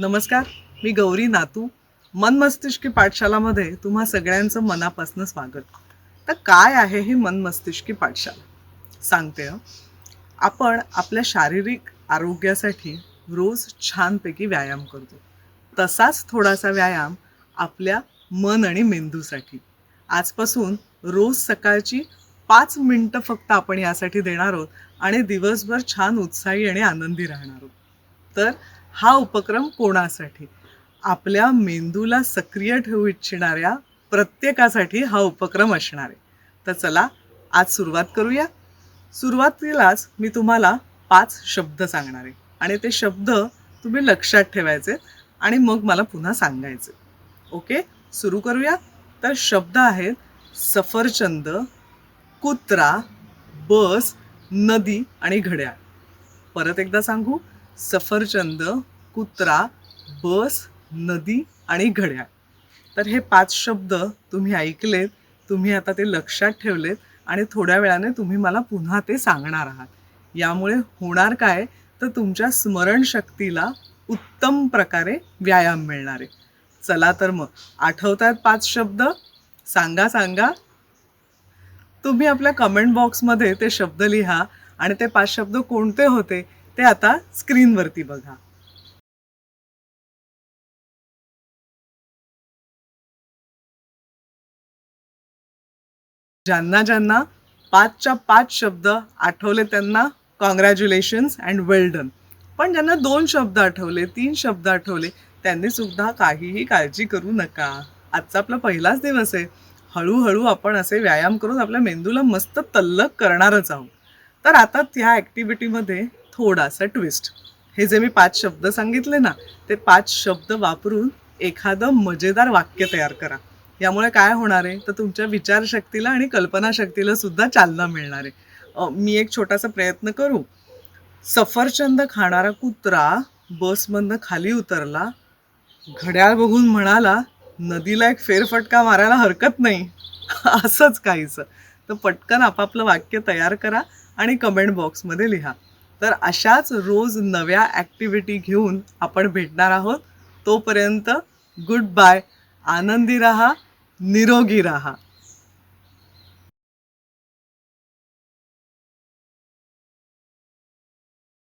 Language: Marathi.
नमस्कार मी गौरी नातू. मनमस्तिष्की पाठशालामध्ये तुम्हा सगळ्यांचं मनापासून स्वागत. तर काय आहे ही मन मस्तिष्की पाठशाला? सांगते आपण आपल्या शारीरिक आरोग्यासाठी रोज छानपैकी व्यायाम करतो. तसाच थोडासा व्यायाम आपल्या मन आणि मेंदूसाठी. आजपासून रोज सकाळची पाच मिनटं फक्त आपण यासाठी देणार आहोत आणि दिवसभर छान उत्साही आणि आनंदी राहणार आहोत. तर हा उपक्रम कोणासाठी? आपल्या मेंदूला सक्रिय ठेवू इच्छिणाऱ्या प्रत्येकासाठी हा उपक्रम असणार आहे. तर चला आज सुरुवात करूया. सुरुवातीलाच मी तुम्हाला पाच शब्द सांगणार आहे. आणि ते शब्द तुम्ही लक्षात ठेवायचे आणि मग मला पुन्हा सांगायचे. ओके? सुरू करूया. तर शब्द आहेत सफरचंद कुत्रा बस नदी आणि घड्याळ. परत एकदा सांगू. सफरचंद कुत्रा बस नदी आणि घड्याळ. तर हे पाच शब्द तुम्ही ऐकलेत तुम्ही आता ते लक्षात ठेवलेत आणि थोड्या वेळाने तुम्ही मला पुन्हा ते सांगणार आहात. यामुळे होणार काय? तर तुमच्या स्मरणशक्तीला उत्तम प्रकारे व्यायाम मिळणार आहे. चला तर मग आठवतात पाच शब्द? सांगा सांगा. तुम्ही आपल्या कमेंट बॉक्समध्ये ते शब्द लिहा आणि ते पाच शब्द कोणते होते? ते आता स्क्रीनवरती बघा. ज्यांना ज्यांना पाचच्या पाच शब्द आठवले त्यांना कॉंग्रॅच्युलेशन्स अँड वेल डन पण ज्यांना दोन शब्द आठवले तीन शब्द आठवले त्यांनी सुद्धा काहीही काळजी करू नका. आजचा आपला पहिलाच दिवस आहे. हळूहळू आपण असे व्यायाम करून आपल्या मेंदूला मस्त तल्लक करणारच आहोत. तर आता ह्या ॲक्टिव्हिटीमध्ये थोडासा ट्विस्ट हे जे मी पाच शब्द सांगितले ना ते पाच शब्द वापरून एखादं मजेदार वाक्य तयार करा. यामुळे काय होणार आहे? तर तुमच्या विचारशक्तीला आणि कल्पनाशक्तीला सुद्धा चालना मिळणार आहे. मी एक छोटासा प्रयत्न करू. सफरचंद खाणारा कुत्रा बसमधनं खाली उतरला. घड्याळ बघून म्हणाला नदीला एक फेरफटका मारायला हरकत नाही. असंच काहीचं तर पटकन आपापलं वाक्य तयार करा आणि कमेंट बॉक्समध्ये लिहा. तर अशाच रोज नव्या ॲक्टिव्हिटी घेऊन आपण भेटणार आहोत. तोपर्यंत गुड बाय आनंदी रहा निरोगी रहा.